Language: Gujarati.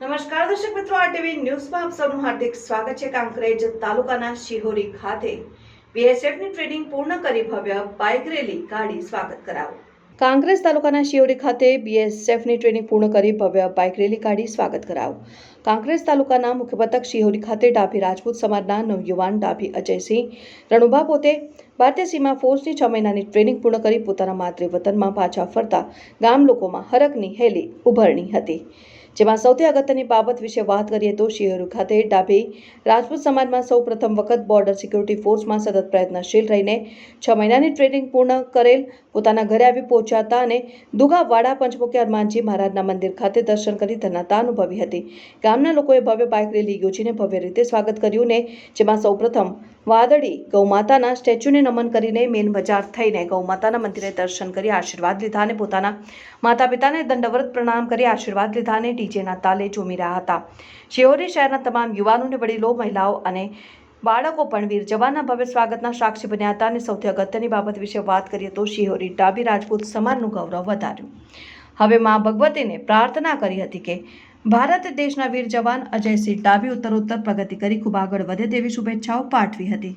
નમસ્કાર દર્શક મિત્રો આરટીવી ન્યૂઝમાં આપ સૌનું હાર્દિક સ્વાગત છે કાંકરેજ તાલુકાના શિહોરી ખાતે. બીએસએફની ટ્રેનિંગ પૂર્ણ કરી ભવ્ય બાઇક રેલી કાઢી સ્વાગત કરાવું. કાંગ્રેસ તાલુકાના શિહોરી ખાતે બીએસએફની ટ્રેનિંગ પૂર્ણ કરી ભવ્ય બાઇક રેલી કાઢી સ્વાગત કરાવ. કાંગ્રેસ તાલુકાના મુખ્ય મથક શિહોરી ખાતે ડાભી રાજપૂત સમાજના નવયુવાન ડાભી અજયસિંહ રણુભા પોતે ભારતીય સીમા ફોર્સની છ મહિનાની ટ્રેનિંગ પૂર્ણ કરી પોતાના માતૃવતનમાં પાછા ફરતા ગામ લોકોમાં હરકની હેલી ઉભરણી હતી. જેમાં સૌથી અગત્યની બાબત વિશે વાત કરીએ તો શિહરુ ખાતે ડાભી રાજપૂત સમાજમાં સૌ પ્રથમ વખત બોર્ડર સિક્યુરિટી ફોર્સમાં સતત પ્રયત્નશીલ રહીને છ મહિનાની ટ્રેનિંગ પૂર્ણ કરેલ. પોતાના ઘરે આવી પહોંચ્યા હતા અને દુગાવાડા પંચમુખી હનુમાનજી મહારાજના મંદિર ખાતે દર્શન કરી ધન્યતા અનુભવી હતી. ગામના લોકોએ ભવ્ય બાઇક રેલી યોજીને ભવ્ય રીતે સ્વાગત કર્યું ને જેમાં સૌપ્રથમ વાદળી ગૌમાતાના સ્ટેચ્યુને નમન કરીને મેન બજાર થઈને ગૌમાતાના મંદિરે દર્શન કરી આશીર્વાદ લીધા અને પોતાના માતા પિતાને દંડવત પ્રણામ કરી આશીર્વાદ લીધા અને ડીજેના તાલે ઝૂમી રહ્યા હતા. શિહોરી શહેરના તમામ યુવાનોને વડીલો, મહિલાઓ અને બાળકો પણ વીર જવાનના ભવ્ય સ્વાગતના સાક્ષી બન્યા હતા અને સૌથી અગત્યની બાબત વિશે વાત કરીએ તો શિહોરી ડાબી રાજપૂત સમાજનું ગૌરવ વધાર્યું. હવે મા ભગવતીને પ્રાર્થના કરી હતી કે ભારત દેશના વીર જવાન અજયસિંહ ડાભી ઉત્તરોત્તર પ્રગતિ કરી ખૂબ આગળ વધે તેવી શુભેચ્છાઓ પાઠવી હતી.